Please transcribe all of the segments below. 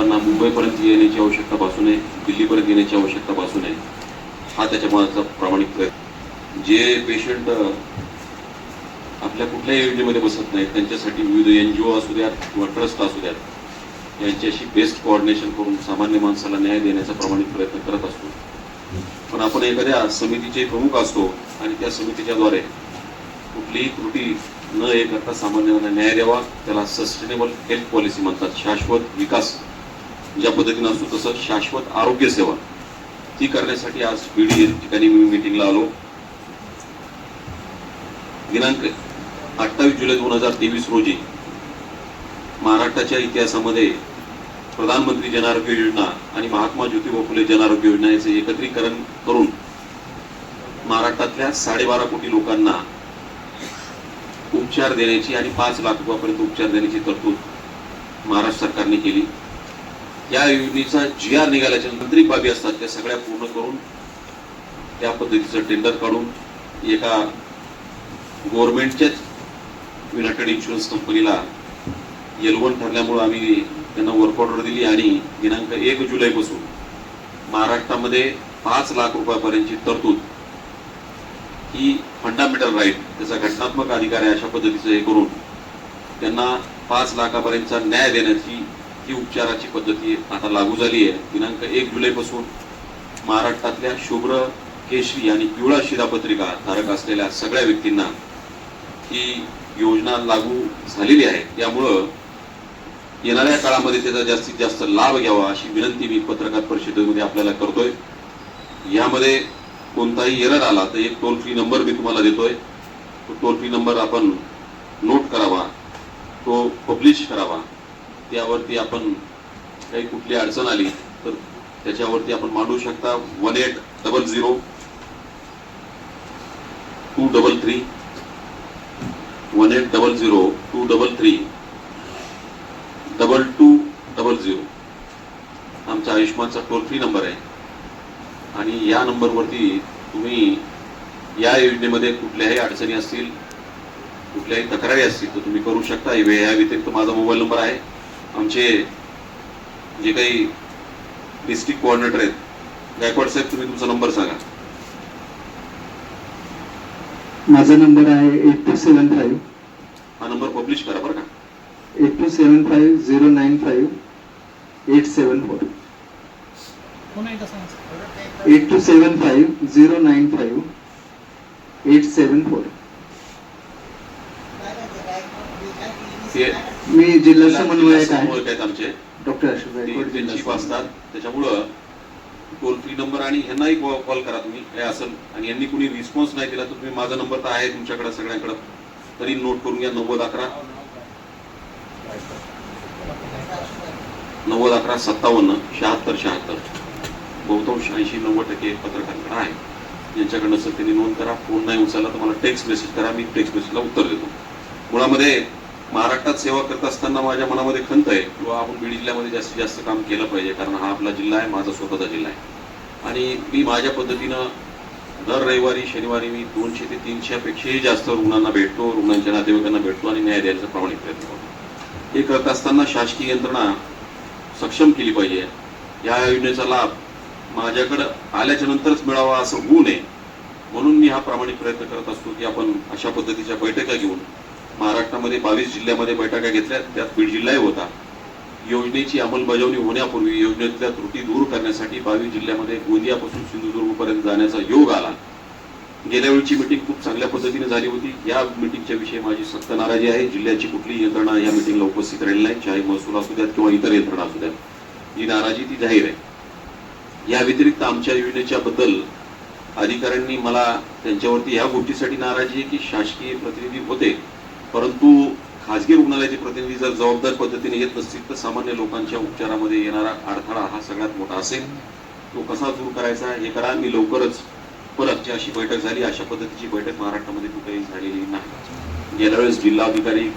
लोकांना मुंबईपर्यंत येण्याची आवश्यकता भासू नये दिल्लीपर्यंत येण्याची आवश्यकता भासू नये हा त्याच्या मनाचा प्रामाणिक प्रयत्न. जे पेशंट आपल्या कुठल्याही योजनेमध्ये बसत नाहीत त्यांच्यासाठी विविध एन जी ओ असू द्यात किंवा ट्रस्ट असू द्यात यांच्याशी बेस्ट कोऑर्डिनेशन करून सामान्य माणसाला न्याय देण्याचा प्रामाणिक प्रयत्न करत असतो. पण आपण एखाद्या समितीचे प्रमुख असतो आणि त्या समितीच्या द्वारे कुठलीही त्रुटी न हे करता सामान्यांना न्याय द्यावा. त्याला सस्टेनेबल हेल्थ पॉलिसी म्हणतात. शाश्वत विकास ज्या पद्धतीनं असतो तसं शाश्वत आरोग्य सेवा. ती करण्यासाठी आज बीडी ठिकाणी मी मिटिंगला आलो. दिनांक अठ्ठावीस जुलै दोन हजार तेवीस रोजी महाराष्ट्राच्या इतिहासामध्ये प्रधानमंत्री जन आरोग्य योजना आणि महात्मा ज्योतिबा फुले जन आरोग्य योजना याचे एकत्रीकरण करून महाराष्ट्रातल्या साडेबारा कोटी लोकांना उपचार देण्याची आणि पाच लाख रुपयापर्यंत उपचार देण्याची तरतूद महाराष्ट्र सरकारने केली. या योजनेचा जी आर निघाल्याच्या तांत्रिक बाबी असतात. त्या सगळ्या पूर्ण करून त्या पद्धतीचं टेंडर काढून एका गव्हर्नमेंटच्याच युनायटेड इन्शुरन्स कंपनीला एलवन ठरल्यामुळं आम्ही त्यांना वर्क ऑर्डर दिली आणि दिनांक एक जुलैपासून महाराष्ट्रामध्ये पाच लाख रुपयापर्यंतची तरतूद ही फंडामेंटल राईट त्याचा घटनात्मक अधिकार आहे अशा पद्धतीचं हे करून त्यांना पाच लाखापर्यंतचा न्याय देण्याची ही उपचाराची पद्धती आता लागू झाली आहे. दिनांक एक जुलैपासून महाराष्ट्रातल्या शुभ्र केशरी आणि पिवळा शिधापत्रिका धारक असलेल्या सगळ्या व्यक्तींना ही योजना लागू झालेली आहे. त्यामुळं येणाऱ्या काळामध्ये त्याचा जास्तीत जास्त लाभ घ्यावा अशी विनंती मी पत्रकार परिषदेमध्ये आपल्याला करतोय. यामध्ये कोणताही एरर आला तर एक टोल फ्री नंबर मी तुम्हाला देतोय. तो टोल फ्री नंबर आपण नोट करावा. तो पब्लिश करावा. त्यावरती आपण काही कुठली अडचण आली तर त्याच्यावरती आपण मांडू शकता one eight double zero two double three one eight double zero two double three double two double zero आमचा आयुष्मानचा टोल फ्री नंबर आहे. आणि या नंबरवरती तुम्ही या योजनेमध्ये कुठल्याही अडचणी असतील कुठल्याही तक्रारी असतील तर तुम्ही करू शकता. या व्यतिरिक्त माझा मोबाईल नंबर आहे. आमचे जे काही डिस्ट्रिक्ट कोऑर्डिनेटर आहेत गायकवाड साहेब तुम्ही तुमचा नंबर सांगा. माझा नंबर आहे एट टू सेवन फाईव्ह हा नंबर पब्लिश करा बरं का. Eight two seven five zero nine five eight seven four eight two seven five zero nine five eight seven four मी जिल्हा समन्वयक आहे. आहेत आमचे. डॉक्टर अशोक गायकवाड असतात त्याच्यामुळं टोल फ्री नंबर आणि ह्यांनाही कॉल करा तुम्ही. काय असेल. आणि यांनी कुणी रिस्पॉन्स नाही दिला तर तुम्ही माझा नंबर तर आहे तुमच्याकडे सगळ्यांकडे. तरी नोट करून घ्या नव्वद अकरा. नव्वद अकरा सत्तावन्न शहात्तर शहात्तर. बहुतांश ऐंशी नव्वद टक्के पत्रकारांकडे आहे. यांच्याकडनं सर त्यांनी नोंद करा. फोन नाही उचलला तर मला टेक्स्ट मेसेज करा. मी टेक्स्ट मेसेजला उत्तर देतो. मुळामध्ये महाराष्ट्रात सेवा करत असताना माझ्या मनामध्ये खंत आहे किंवा आपण बीड जिल्ह्यामध्ये जास्तीत जास्त काम केलं पाहिजे कारण हा आपला जिल्हा आहे माझा स्वतःचा जिल्हा आहे. आणि मी माझ्या पद्धतीनं दर रविवारी शनिवारी मी दोनशे ते तीनशेपेक्षाही जास्त रुग्णांना भेटतो रुग्णांच्या नातेवाईकांना भेटतो आणि न्याय द्यायचा प्रामाणिक प्रयत्न करतो. हे करत असताना शासकीय यंत्रणा सक्षम केली पाहिजे. या योजनेचा लाभ माझ्याकडं आल्याच्या नंतरच मिळावा असं होऊ नये. म्हणून मी हा प्रामाणिक प्रयत्न करत असतो की आपण अशा पद्धतीच्या बैठका घेऊन महाराष्ट्रामध्ये बावीस जिल्ह्यामध्ये बैठका घेतल्या. त्यात बीड जिल्हाही होता. योजनेची अंमलबजावणी होण्यापूर्वी योजनेतल्या त्रुटी दूर करण्यासाठी बावीस जिल्ह्यामध्ये गोंदियापासून सिंधुदुर्गपर्यंत जाण्याचा योग आला. गेल्या वेळची मिटिंग खूप चांगल्या पद्धतीने झाली होती. या मिटिंगच्या विषयी माझी सक्त नाराजी आहे. जिल्ह्याची कुठलीही यंत्रणा या मिटिंगला उपस्थित राहिली नाही. चाहे महसूल असू द्यात किंवा इतर यंत्रणा असू द्यात. ही नाराजी ती जाहीर आहे. या व्यतिरिक्त आमच्या योजनेच्या बद्दल अधिकाऱ्यांनी मला त्यांच्यावरती या गोष्टीसाठी नाराजी आहे की शासकीय प्रतिनिधी होते. परंतु खाजगी रुग्णालयाचे प्रतिनिधी जर जबाबदार पद्धतीने येत नसतील तर सामान्य लोकांच्या उपचारामध्ये येणारा अडथळा हा सगळ्यात मोठा असेल. तो कसा दूर करायचा हे करा. मी लवकरच परत जी अशी बैठक झाली. अशा पद्धतीची बैठक महाराष्ट्रामध्ये कुठेही झालेली नाही. गेल्या वेळेस जिल्हाधिकारी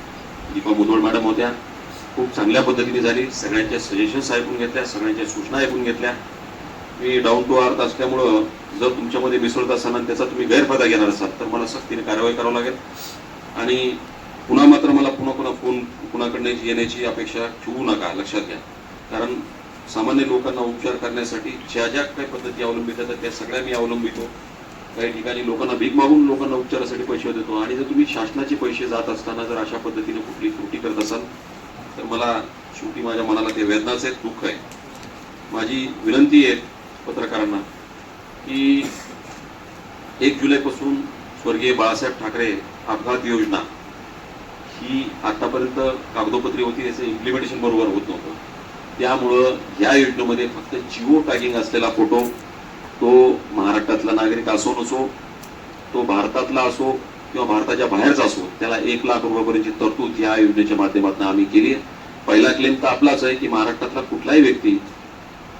दीपा मुधोळ मॅडम होत्या. खूप चांगल्या पद्धतीने झाली. सगळ्यांच्या सजेशन्स ऐकून घेतल्या सगळ्यांच्या सूचना ऐकून घेतल्या. मी डाऊन टू अर्थ असल्यामुळं जर तुमच्यामध्ये मिसळत असाल आणि त्याचा तुम्ही गैरफायदा घेणार असाल तर मला सक्तीने कारवाई करावी लागेल. आणि पुन्हा मात्र मला पुन्हा पुन्हा फोन कुणाकडनं येण्याची अपेक्षा ठेवू नका लक्षात घ्या. कारण सामान्य लोकांना उपचार करण्यासाठी ज्या ज्या काही पद्धती अवलंबित आहेत त्या सगळ्या मी अवलंबितो. काही ठिकाणी लोकांना भीक मागून लोकांना उपचारासाठी पैसे देतो. आणि जर तुम्ही शासनाचे पैसे जात असताना जर अशा पद्धतीने कुठली त्रुटी करत असाल तर मला शेवटी माझ्या मनाला ते वेदनाच आहे दुःख आहे. माझी विनंती आहे पत्रकारांना की एक जुलैपासून स्वर्गीय बाळासाहेब ठाकरे अपघात योजना ही आतापर्यंत कागदोपत्री होती त्याचं इम्प्लिमेंटेशन बरोबर होत नव्हतं. त्यामुळं या योजनेमध्ये फक्त जिओ टॅगिंग असलेला फोटो तो महाराष्ट्रातला नागरिक असो नसो तो भारतातला असो किंवा भारताच्या बाहेरचा असो त्याला एक लाख रुपयापर्यंतची तरतूद या योजनेच्या माध्यमातून आम्ही केली आहे. पहिला क्लेम तर आपलाच आहे की महाराष्ट्रातला कुठलाही व्यक्ती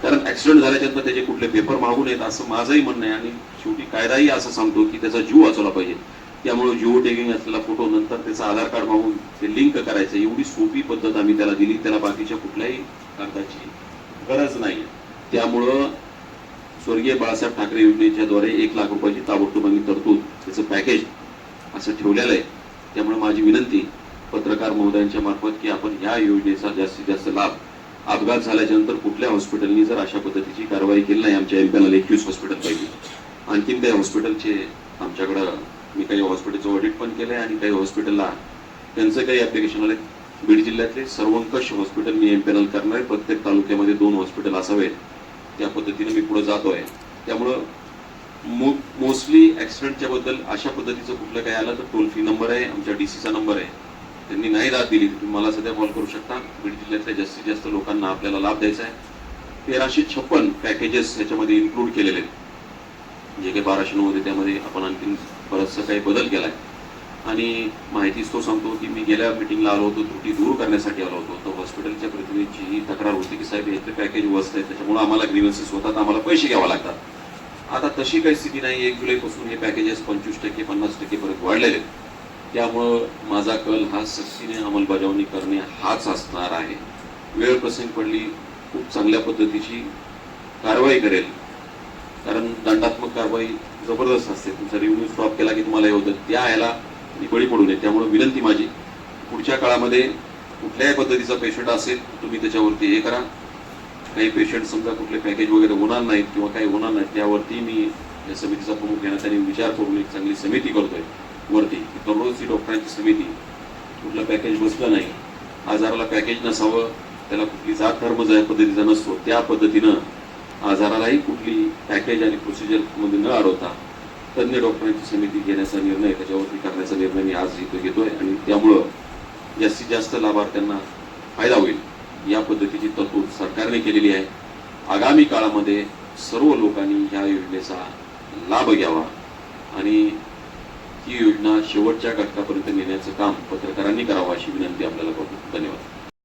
कारण ऍक्सिडेंट झाल्याच्यानंतर त्याचे कुठले पेपर मागून येत असं माझंही म्हणणं आहे. आणि शेवटी कायदाही असं सांगतो की त्याचा जीव वाचवला पाहिजे. त्यामुळे जिओ टॅगिंग असलेला फोटो नंतर त्याचा आधार कार्ड मागून ते लिंक करायचं. एवढी सोपी पद्धत आम्ही त्याला दिली. त्याला बाकीच्या कुठल्याही कागदाची गरज नाही. त्यामुळं स्वर्गीय बाळासाहेब ठाकरे योजनेच्या द्वारे एक लाख रुपयाची ताबडतोब आम्ही तरतूद त्याचं पॅकेज असं ठेवलेलं आहे. त्यामुळे माझी विनंती पत्रकार महोदयांच्या मार्फत की आपण ह्या योजनेचा जास्तीत जास्त लाभ अपघात झाल्याच्यानंतर कुठल्या हॉस्पिटलनी जर अशा पद्धतीची कारवाई केली नाही आमच्या एमपीएल एकवीस पाहिजे आणखीन त्या हॉस्पिटलचे आमच्याकडं मी काही हॉस्पिटलचं ऑडिट पण केलं आहे आणि काही हॉस्पिटलला त्यांचं काही ऍप्लिकेशन आले बीड जिल्ह्यातले सर्वंकष हॉस्पिटल मी एम्पॅनल करणार आहे. प्रत्येक तालुक्यामध्ये दोन हॉस्पिटल असावेत त्या पद्धतीने मी पुढे आहे त्यामुळं मोस्टली ॲक्सिडेंटच्याबद्दल अशा पद्धतीचं कुठलं काही आलं तर टोल फ्री नंबर आहे. आमच्या डी सीचा नंबर आहे. त्यांनी नाही दाद दिली तर तुम्ही मला सध्या कॉल करू शकता. बीड जिल्ह्यातल्या जास्तीत जास्त लोकांना आपल्याला लाभ द्यायचा आहे. तेराशे छप्पन पॅकेजेस याच्यामध्ये इन्क्लूड केलेले आहेत. जे काही बाराशे नऊ होते त्यामध्ये आपण आणखीन बरंचसं काही बदल केलाय. आणि माहितीच तो सांगतो की मी गेल्या मिटिंगला आलो होतो त्रुटी दूर करण्यासाठी आलो होतो. तर हॉस्पिटलच्या प्रतिनिधीची ही तक्रार होती की साहेब याचे पॅकेज वस्त आहे त्याच्यामुळे आम्हाला ग्रीवन्सेस होतात आम्हाला पैसे घ्यावे लागतात. आता तशी काही स्थिती नाही. एक जुलैपासून हे पॅकेजेस पंचवीस टक्के पन्नास टक्केपर्यंत वाढलेले आहेत. त्यामुळं माझा कल हा सक्तीने अंमलबजावणी करणे हाच असणार आहे. वेळ प्रसंग पडली खूप चांगल्या पद्धतीची कारवाई करेल. कारण दंडात्मक कारवाई जबरदस्त असते. तुमचा रिव्ह्यू स्टॉप केला की तुम्हाला हे होतं. त्या यायला निबळी बळी पडू नये. त्यामुळे विनंती माझी. पुढच्या काळामध्ये कुठल्याही पद्धतीचा पेशंट असेल तुम्ही त्याच्यावरती हे करा. काही पेशंट समजा कुठले पॅकेज वगैरे होणार नाहीत किंवा काही होणार नाहीत त्यावरती मी या समितीचा प्रमुख घेण्यात आणि विचार करून एक चांगली समिती करतोय. वरती दररोजची डॉक्टरांची समिती. कुठलं पॅकेज बसलं नाही. आजाराला पॅकेज नसावं. त्याला कुठली जात धर्म ज्या पद्धतीचा नसतो. त्या पद्धतीनं आजारालाही कुठली पॅकेज आणि प्रोसिजरमध्ये न अडवता तज्ञ डॉक्टरांची समिती घेण्याचा निर्णय त्याच्यावरती करण्याचा निर्णय मी आज इथं घेतोय आणि त्यामुळं जास्तीत जास्त लाभार्थ्यांना फायदा होईल. या पद्धतीची तरतूद सरकारने केलेली आहे. आगामी काळामध्ये सर्व लोकांनी ह्या योजनेचा लाभ घ्यावा आणि ही योजना शेवटच्या घटकापर्यंत नेण्याचं काम पत्रकारांनी करावं अशी विनंती आपल्याला करतो. धन्यवाद.